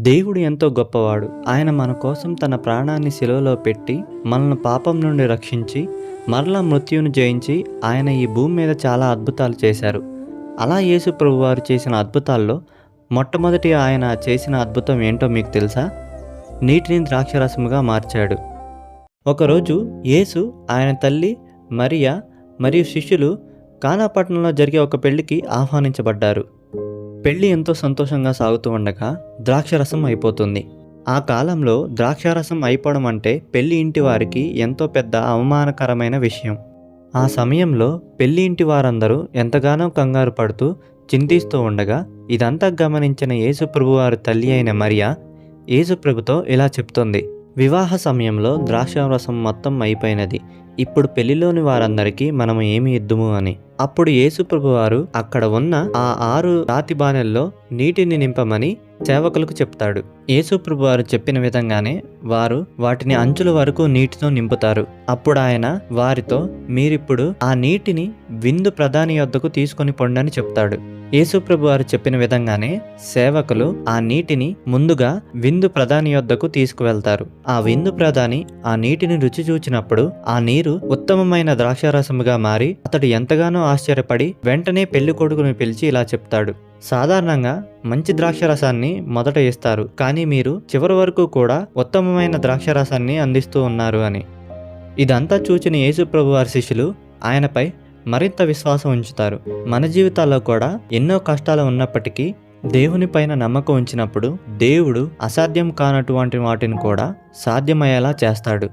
దేవుడు ఎంతో గొప్పవాడు. ఆయన మన కోసం తన ప్రాణాన్ని శిలువలో పెట్టి మనల్ని పాపం నుండి రక్షించి మరలా మృత్యువును జయించి ఆయన ఈ భూమి మీద చాలా అద్భుతాలు చేశారు. అలా యేసు ప్రభు వారు చేసిన అద్భుతాల్లో మొట్టమొదటి ఆయన చేసిన అద్భుతం ఏంటో మీకు తెలుసా? నీటిని ద్రాక్షరసముగా మార్చాడు. ఒకరోజు యేసు ఆయన తల్లి మరియా మరియు శిష్యులు కానాపట్నంలో జరిగే ఒక పెళ్ళికి ఆహ్వానించబడ్డారు. పెళ్ళి ఎంతో సంతోషంగా సాగుతూ ఉండగా ద్రాక్షరసం అయిపోతుంది. ఆ కాలంలో ద్రాక్షారసం అయిపోవడం అంటే పెళ్ళి ఇంటి వారికి ఎంతో పెద్ద అవమానకరమైన విషయం. ఆ సమయంలో పెళ్ళి ఇంటి వారందరూ ఎంతగానో కంగారు పడుతూ చింతిస్తూ ఉండగా ఇదంతా గమనించిన యేసుప్రభు వారి తల్లి అయిన మరియా యేసుప్రభుతో ఇలా చెప్తోంది. వివాహ సమయంలో ద్రాక్షారసం మొత్తం అయిపోయినది. ఇప్పుడు పెళ్ళిలోని వారందరికీ మనము ఏమి ఇద్దుము అని. అప్పుడు యేసుప్రభు వారు అక్కడ ఉన్న ఆ ఆరు రాతి బాణెల్లో నీటిని నింపమని సేవకులకు చెప్తాడు. యేసుప్రభు వారు చెప్పిన విధంగానే వారు వాటిని అంచుల వరకు నీటితో నింపుతారు. అప్పుడు ఆయన వారితో మీరిప్పుడు ఆ నీటిని విందు ప్రధాని యొద్దకు తీసుకొని పొండని చెప్తాడు. యేసుప్రభు వారు చెప్పిన విధంగానే సేవకులు ఆ నీటిని ముందుగా విందు ప్రధాని యొద్దకు తీసుకువెళ్తారు. ఆ విందు ప్రధాని ఆ నీటిని రుచి చూచినప్పుడు ఆ నీరు ఉత్తమమైన ద్రాక్షారసముగా మారి అతడు ఎంతగానో ఆశ్చర్యపడి వెంటనే పెళ్ళి కొడుకును పిలిచి ఇలా చెప్తాడు. సాధారణంగా మంచి ద్రాక్షరసాన్ని మొదట ఇస్తారు కానీ మీరు చివరి వరకు కూడా ఉత్తమమైన ద్రాక్షరసాన్ని అందిస్తూ ఉన్నారు అని. ఇదంతా చూచిన యేసుప్రభు వారి శిష్యులు ఆయనపై మరింత విశ్వాసం ఉంచుతారు. మన జీవితాల్లో కూడా ఎన్నో కష్టాలు ఉన్నప్పటికీ దేవుని పైన నమ్మకం ఉంచినప్పుడు దేవుడు అసాధ్యం కానటువంటి వాటిని కూడా సాధ్యమయ్యేలా చేస్తాడు.